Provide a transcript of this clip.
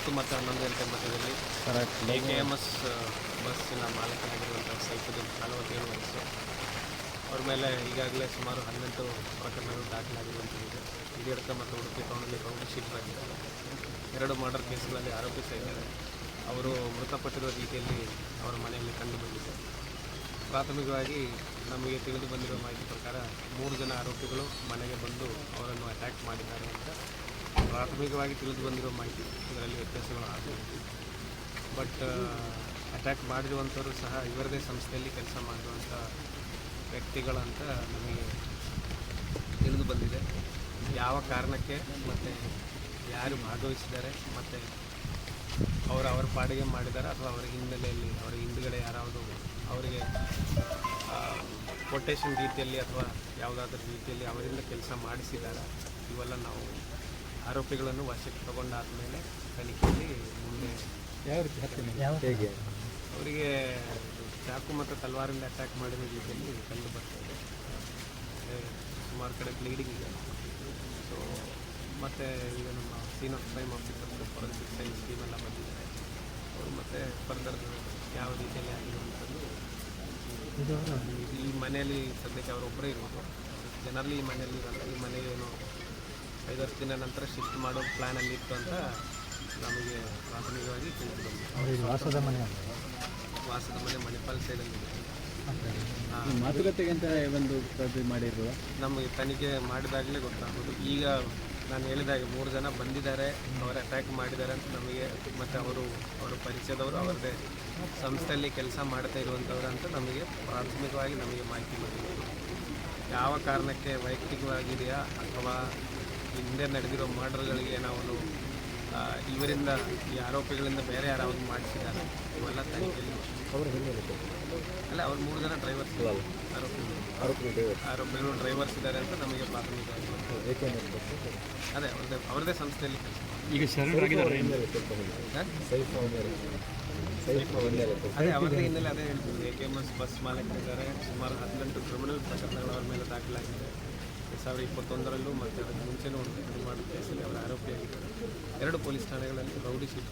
ಹತ್ತು ಮತ್ತು ಹನ್ನೊಂದು ಗಂಟೆ ಮಧ್ಯದಲ್ಲಿ ಎ ಕೆ ಎಂ ಎಸ್ ಬಸ್ಸಿನ ಮಾಲೀಕನಾಗಿರುವಂಥ ಸೈಫುದ್ದೀನ್ ನಲವತ್ತೇಳು ವಯಸ್ಸು. ಅವ್ರ ಮೇಲೆ ಈಗಾಗಲೇ ಸುಮಾರು ಹನ್ನೆಂಟು ಪ್ರಕರಣಗಳು ದಾಖಲಾಗಿರುವಂಥದ್ದಿದೆ ಹಿರಿಯಡ್ಕ ಮತ್ತು ಉಡುಪಿ ಟೌನಲ್ಲಿ ರೌಡಿ ಶೀಟ್ ಆಗಿದ್ದಾರೆ ಎರಡು ಮರ್ಡರ್ ಕೇಸ್ಗಳಲ್ಲಿ ಆರೋಪಿಸಿದ್ದಾರೆ ಅವರು ಮೃತಪಟ್ಟಿರುವ ರೀತಿಯಲ್ಲಿ ಅವರ ಮನೆಯಲ್ಲಿ ಕಂಡುಬಂದಿದೆ ಪ್ರಾಥಮಿಕವಾಗಿ ನಮಗೆ ತಿಳಿದು ಬಂದಿರುವ ಮಾಹಿತಿ ಪ್ರಕಾರ ಮೂರು ಜನ ಆರೋಪಿಗಳು ಮನೆಗೆ ಬಂದು ಅವರನ್ನು ಅಟ್ಯಾಕ್ ಮಾಡಿದ್ದಾರೆ ಅಂತ ಪ್ರಾಥಮಿಕವಾಗಿ ತಿಳಿದು ಬಂದಿರೋ ಮಾಹಿತಿ ಇದರಲ್ಲಿ ವ್ಯತ್ಯಾಸಗಳು ಆಗಬಹುದು ಬಟ್ ಅಟ್ಯಾಕ್ ಮಾಡಿರುವಂಥವರು ಸಹ ಇವರದೇ ಸಂಸ್ಥೆಯಲ್ಲಿ ಕೆಲಸ ಮಾಡಿರುವಂಥ ವ್ಯಕ್ತಿಗಳಂತ ನಮಗೆ ತಿಳಿದು ಬಂದಿದೆ. ಯಾವ ಕಾರಣಕ್ಕೆ ಮತ್ತು ಯಾರು ಭಾಗವಹಿಸಿದ್ದಾರೆ ಮತ್ತು ಅವರು ಅವರ ಪಾಡಿಗೆ ಮಾಡಿದ್ದಾರೆ ಅಥವಾ ಅವರ ಹಿನ್ನೆಲೆಯಲ್ಲಿ, ಅವರ ಹಿಂದುಗಡೆ ಯಾರಾದರೂ ಅವರಿಗೆ ಕೊಟೇಶನ್ ರೀತಿಯಲ್ಲಿ ಅಥವಾ ಯಾವುದಾದ್ರೂ ರೀತಿಯಲ್ಲಿ ಅವರಿಂದ ಕೆಲಸ ಮಾಡಿಸಿದ್ದಾರೆ, ಇವೆಲ್ಲ ನಾವು ಆರೋಪಿಗಳನ್ನು ವಶಕ್ಕೆ ತಗೊಂಡಾದ ಮೇಲೆ ತನಿಖೆಯಲ್ಲಿ ಮುಂದೆ ಯಾವ ರೀತಿ ಹತ್ಯೆ ಹೇಗೆ? ಅವರಿಗೆ ಚಾಕು ಮತ್ತು ತಲ್ವಾರಿಂದ ಅಟ್ಯಾಕ್ ಮಾಡಿದ ರೀತಿಯಲ್ಲಿ ಕಂಡು ಬರ್ತಾ ಇದೆ ಮತ್ತೆ ಸುಮಾರು ಕಡೆ ಬ್ಲೀಡಿಂಗ್ ಇದೆ. ಸೊ ಮತ್ತು ಈಗ ನಮ್ಮ scene of crime officer forensic science team ಎಲ್ಲ ಬಂದಿದ್ದಾರೆ. ಅವರು ಮತ್ತೆ ಫರ್ದರ್ ಯಾವ ರೀತಿಯಲ್ಲಿ ಆಗಿರುವಂಥದ್ದು ಈ ಮನೆಯಲ್ಲಿ ಸದ್ಯಕ್ಕೆ ಅವರೊಬ್ಬರೇ ಇರೋದು. ಜನರಲ್ಲಿ ಈ ಮನೆಯಲ್ಲಿ ಇರಲ್ಲ. ಈ ಮನೆ ಏನು ಐದು ವರ್ಷ ದಿನ ನಂತರ ಶಿಫ್ಟ್ ಮಾಡೋ ಪ್ಲ್ಯಾನಲ್ಲಿ ಇತ್ತು ಅಂತ ನಮಗೆ ಪ್ರಾಥಮಿಕವಾಗಿ ತಿಳಿದು ಬಂದಿದೆ ವಾಸದ ಮನೆ ವಾಸದ ಮನೆ ಮಣಿಪಾಲ್ ಸೈಡಲ್ಲಿ ಮಾತುಕತೆಗೆ ಅಂತ ಒಂದು ಮಾಡಿರುವ ನಮಗೆ ತನಿಖೆ ಮಾಡಿದಾಗಲೇ ಗೊತ್ತಾಗ್ಬೋದು. ಈಗ ನಾನು ಹೇಳಿದಾಗ ಮೂರು ಜನ ಬಂದಿದ್ದಾರೆ ಅವರು ಅಟ್ಯಾಕ್ ಮಾಡಿದ್ದಾರೆ ಅಂತ ನಮಗೆ ಮತ್ತು ಅವರು ಅವರ ಪರಿಚಯದವರು ಅವರದೇ ಸಂಸ್ಥೆಯಲ್ಲಿ ಕೆಲಸ ಮಾಡ್ತಾ ಇರುವಂಥವ್ರು ಅಂತ ನಮಗೆ ಪ್ರಾಥಮಿಕವಾಗಿ ನಮಗೆ ಮಾಹಿತಿ ಬಂದಿದೆ. ಯಾವ ಕಾರಣಕ್ಕೆ ವೈಯಕ್ತಿಕವಾಗಿದೆಯಾ ಅಥವಾ ಹಿಂದೆ ನಡೆದಿರೋ ಮರ್ಡರ್ಗಳಿಗೆ ನಾವು ಇವರಿಂದ ಈ ಆರೋಪಿಗಳಿಂದ ಬೇರೆ ಯಾರಾவது ಮಾಡಿಸಿದ್ದಾರೆ? ಇವೆಲ್ಲ ತನಿಖೆಯಲ್ಲಿ ಅಲ್ಲ ಅವ್ರು ಮೂರು ಜನ ಡ್ರೈವರ್ಸ್ ಆರೋಪಿಗಳು ಆರೋಪಿ ಆರೋಪಿಗಳು ಡ್ರೈವರ್ಸ್ ಇದ್ದಾರೆ ಅಂತ ನಮಗೆ ಪ್ರಾಥಮಿಕ ಅದೇ ಅವ್ರದ್ದೇ ಅವ್ರದ್ದೇ ಸಂಸ್ಥೆಯಲ್ಲಿ ಕೆಲಸ ಈಗ ಅದೇ ಅವ್ರದ್ದೇ ಹಿನ್ನೆಲೆ ಅದೇ ಹೇಳ್ತೀವಿ A K M S bus ಮಾಲೀಕರಿದ್ದಾರೆ. ಸುಮಾರು ಹದಿನೆಂಟು ಕ್ರಿಮಿನಲ್ ಪ್ರಕರಣಗಳು ಅವ್ರ ಮೇಲೆ ದಾಖಲಾಗಿದೆ. ಎರಡು ಸಾವಿರದ ಇಪ್ಪತ್ತೊಂದರಲ್ಲೂ ಮತ್ತು ಅದಕ್ಕೆ ಮುಂಚೆನೂ ಒಂದು ನಿರ್ಮಾಣ ಕೇಸಲ್ಲಿ ಅವರ ಆರೋಪಿಯಾಗಿದ್ದಾರೆ. ಎರಡು ಪೊಲೀಸ್ ಠಾಣೆಗಳಲ್ಲಿ ರೌಡಿ ಶೀಟ್